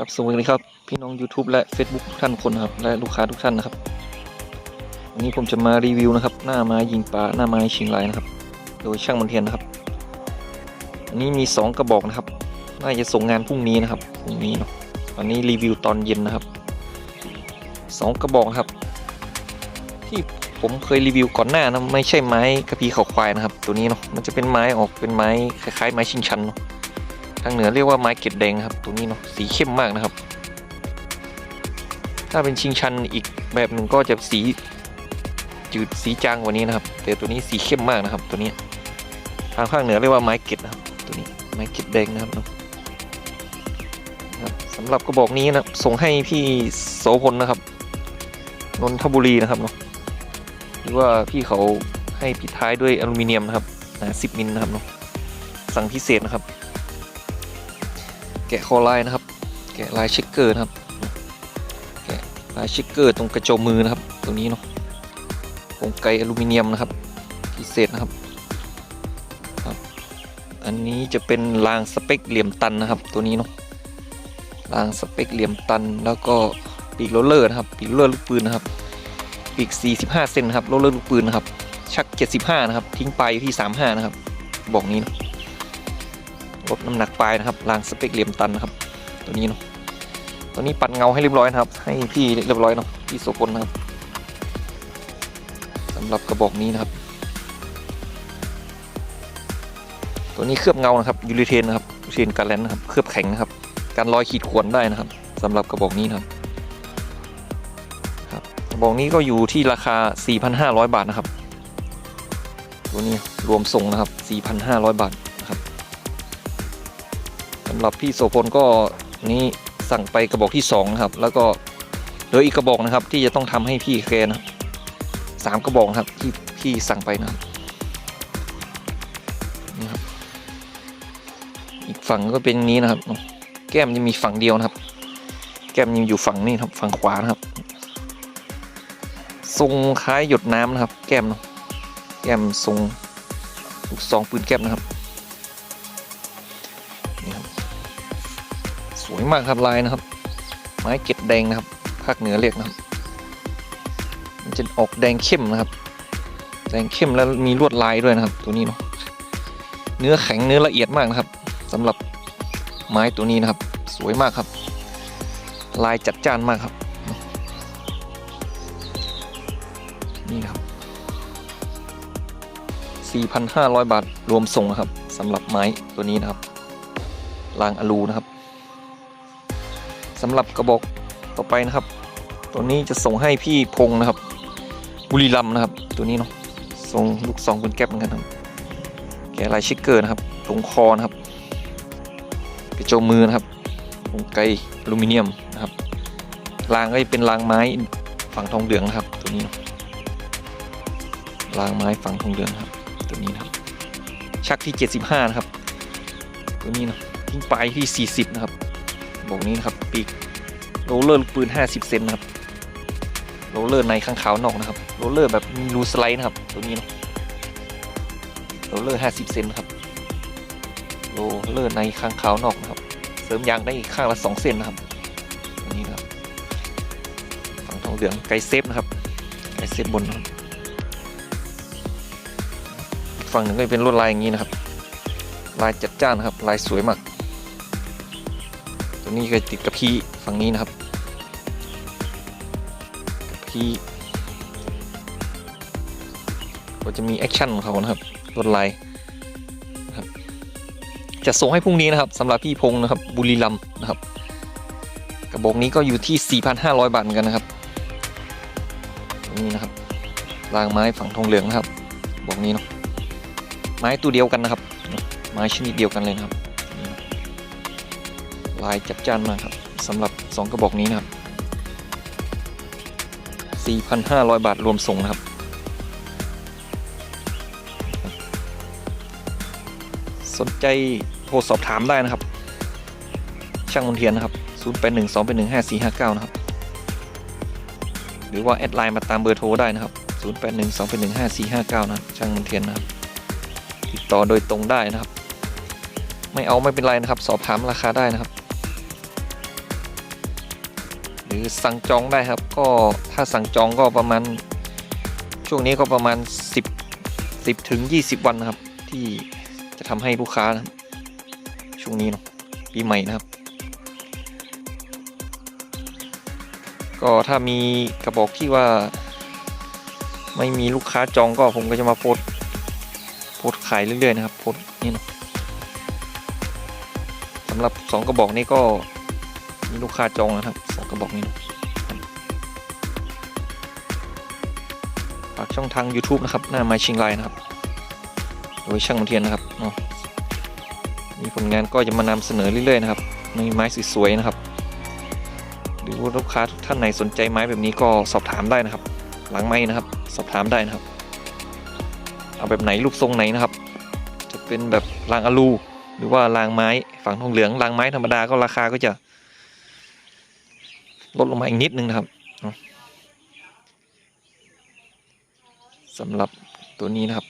ครับสวัสดีครับพี่น้อง YouTube และ Facebook ทุกท่านคนนะครับและลูกค้าทุกท่านนะครับ วันนี้ผมจะมารีวิวนะครับ หน้าไม้ยิงปลาหน้าไม้ชิงลายนะครับ โดยช่างมันเทียนนะครับ อันนี้มี 2 กระบอกนะครับน่าจะส่งงานพรุ่งนี้นะครับพรุ่งนี้เนาะวันนี้รีวิวตอนเย็นนะครับสองกระบอกครับ ที่ผมเคยรีวิวก่อนหน้านะไม่ใช่ไม้กระพีเขาควายนะครับ ตัวนี้เนาะมันจะเป็นไม้ออกเป็นไม้คล้ายๆ ไม้ชิงชันเนาะางเหนือเรียกว่าไม้เกล็ดแดงครับตัวนี้เนาะสีเข้มมากนะครับ ถ้าเป็นชิงชันอีกแบบหนึ่งก็จะสีจืดสีจางกว่านี้นะครับ แต่ตัวนี้สีเข้มมากนะครับ ตัวนี้ทางภาคเหนือเรียกว่าไม้เกล็ดนะครับ ตัวนี้ไม้เกล็ดแดงนะครับเนาะสำหรับกระบอกนี้นะส่งให้พี่โสพลนะครับนนทบุรีนะครับเนาะหรือว่าพี่เขาให้ปิดท้ายด้วยอลูมิเนียมนะครับหนา10มิลนะครับเนาะสั่งพิเศษนะครับ แกะคอลายนะครับ แกะลายเช็คเกอร์นะครับ แกะลายเช็คเกอร์ตรงกระโจมมือนะครับ ตรงนี้เนาะกรงไกอลูมิเนียมนะครับพิเศษนะครับครับ อันนี้จะเป็นรางสเปคเหลี่ยมตันนะครับ ตัวนี้เนาะรางสเปคเหลี่ยมตัน แล้วก็ปีกโรลเลอร์นะครับปีกโรลเลอร์ลูกปืนนะครับปีก 45 เซนนะครับโรลเลอร์ลูกปืนนะครับชัก 75 นะครับ ทิ้งปลายอยู่ที่ 35 นะครับ บอกนี้เนาะ ลดน้ำหนักปลายนะครับรางสเปคเหลี่ยมตันนะครับ ตัวนี้เนาะตัวนี้ปัดเงาให้เรียบร้อยนะครับ ให้พี่เรียบร้อยเนาะพี่โสพลนะครับสำหรับกระบอกนี้นะครับ ตัวนี้เคลือบเงานะครับยูริเทนนะครับยูริเทนการแลนนะครับเคลือบแข็งนะครับการลอยขีดข่วนได้นะครับสำหรับกระบอกนี้นะครับครับกระบอกนี้ก็อยู่ที่ราคา 4,500 บาทนะครับ ตัวนี้รวมส่งนะครับ 4,500 บาทำหรับพี่โสพลก็นี้สั่งไปกระบอกที่สองครับ แล้วก็เหลืออีกกระบอกนะครับ ที่จะต้องทำให้พี่แกนะสามกระบอกครับที่พี่สั่งไปนะนี่ครับ อีกฝั่งก็เป็นนี้นะครับ แก้มจะมีฝั่งเดียวนะครับ แก้มยังอยู่ฝั่งนี้ครับ ฝั่งขวานะครับ ทรงคล้ายหยดน้ำนะครับ แก้มเนาะแก้มทรงลูกซองปืนแก้มนะครับ วยมากครับลายนะครับ ไม้เกล็ดแดงนะครับภาคเหนือเรียกนะครับ มันจะออกแดงเข้มนะครับ แดงเข้มแล้วมีลวดลายด้วยนะครับ ตัวนี้เนาะเนื้อแข็งเนื้อละเอียดมากนะครับสำหรับไม้ตัวนี้นะครับ สวยมากครับ ลายจัดจ้านมากครับ นี่นครับ 4,500 บาทรวมส่งนะครับสำหรับไม้ตัวนี้นะครับรางอลูนะครับ สำหรับกระบอกต่อไปนะครับ ตัวนี้จะส่งให้พี่พงษ์นะครับ บุรีรัมนะครับ ตัวนี้เนาะส่งลูกซองปืนแก๊ปเหมือนกันครับแกะลายชิกเกอร์นะครับตรงคอนะครับกระโจมมือนะครับตรงไกอลูมิเนียมนะครับรางก็จะเป็นรางไม้ฝั่งทองเหลืองนะครับ ตัวนี้เนาะรางไม้ฝั่งทองเหลืองนะครับ ตัวนี้นะครับชักที่ 75 นะครับ ตัวนี้เนาะทิ้งปลายที่ 40 นะครับ บอกนี้นะครับปีกโรลเลอร์ปืน 50 เซนนะครับโรลเลอร์ในข้างขาวนอกนะครับโรลเลอร์แบบมีรูสไลด์นะครับตัวนี้นะโรลเลอร์ 50 เซนครับโรลเลอร์ในข้างขาวนอกนะครับ เสริมยางได้อีกข้างละ 2 เซนนะครับตัวนี้นะครับฝั่งทองเหลืองไกเซฟนะครับไกเซฟบนนะครับฝั่งหนึ่งก็จะเป็นลวดลายอย่างนี้นะครับ ลายจัดจ้านครับ ลายสวยมาก ตัวนี้ก็ติดกับพีฝั่งนี้นะครับกับพีก็จะมีแอคชั่นของเขานะครับลวดลายจะส่งให้พรุ่งนี้นะครับสำหรับพี่พงษ์นะครับบุรีรัมนะครับ กระบอกนี้ก็อยู่ที่ 4,500 บาทเหมือนกันนะครับนี่นะครับรางไม้ฝั่งทองเหลืองนะครับบอกนี้เนาะไม้ตัวเดียวกันนะครับ ไม้ชนิดเดียวกันเลยนะครับ ลายจัดจ้านมากครับสำหรับ 2 กระบอกนี้นะครับ 4,500 บาทรวมส่งนะครับ สนใจโทรสอบถามได้นะครับ ช่างมนเทียนนะครับ 0812815459 นะครับ หรือว่า แอดไลน์มาตามเบอร์โทรได้นะครับ 0812815459 นะช่างมนเทียนนะครับ ติดต่อโดยตรงได้นะครับ ไม่เอาไม่เป็นไรนะครับ สอบถามราคาได้นะครับ รือสั่งจองได้ครับ ก็ถ้าสั่งจองก็ประมาณ ช่วงนี้ก็ประมาณ 10 10ถึง20 วันนะครับ ที่จะทำให้ลูกค้านะครับช่วงนี้เนาะปีใหม่นะครับ ก็ถ้ามีกระบอกที่ว่า ไม่มีลูกค้าจองก็ผมก็จะมาโพสโพสขายเรื่อยๆนะครับโพสนี่นะสำหรับสองกระบอกนี้ก็มีลูกค้าจองนะครับ กระบอกนี้นะฝากช่องทาง YouTube นะครับ หน้าไมชิงไลนะครับ โดยช่างมนเทียนนะครับเนาะมีผลงานก็จะมานำเสนอเรื่อยๆนะครับมีไม้สวยๆนะครับหรือว่าลูกค้าทุกท่านไหนสนใจไม้แบบนี้ก็สอบถามได้นะครับ หลังไม้นะครับ สอบถามได้นะครับ เอาแบบไหนรูปทรงไหนนะครับ จะเป็นแบบรางอะลู หรือว่ารางไม้ ฝั่งทองเหลืองรางไม้ธรรมดาก็ราคาก็จะ ลดลงมาอีกนิดนึงนะครับสำหรับตัวนี้นะครับ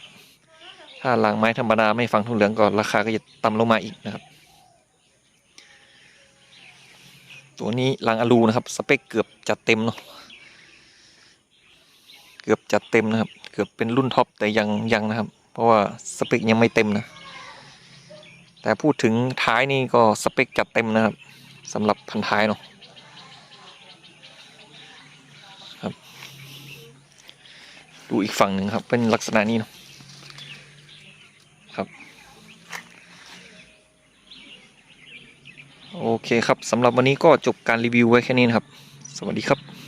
ถ้ารางไม้ธรรมดาไม่ฝั่งทองเหลืองก็ราคาก็จะต่ำลงมาอีกนะครับ ตัวนี้รางอะลูนะครับ สเปคเกือบจัดเต็มเนาะเกือบจัดเต็มนะครับ เกือบเป็นรุ่นท็อปแต่ยังยังนะครับ เพราะว่าสเปคยังไม่เต็มนะ แต่พูดถึงท้ายนี่ก็สเปคจัดเต็มนะครับสำหรับพันท้ายเนาะครับ ดูอีกฝั่งหนึ่งครับ เป็นลักษณะนี้เนาะครับโอเคครับสำหรับวันนี้ก็จบการรีวิวไว้แค่นี้นะครับ สวัสดีครับ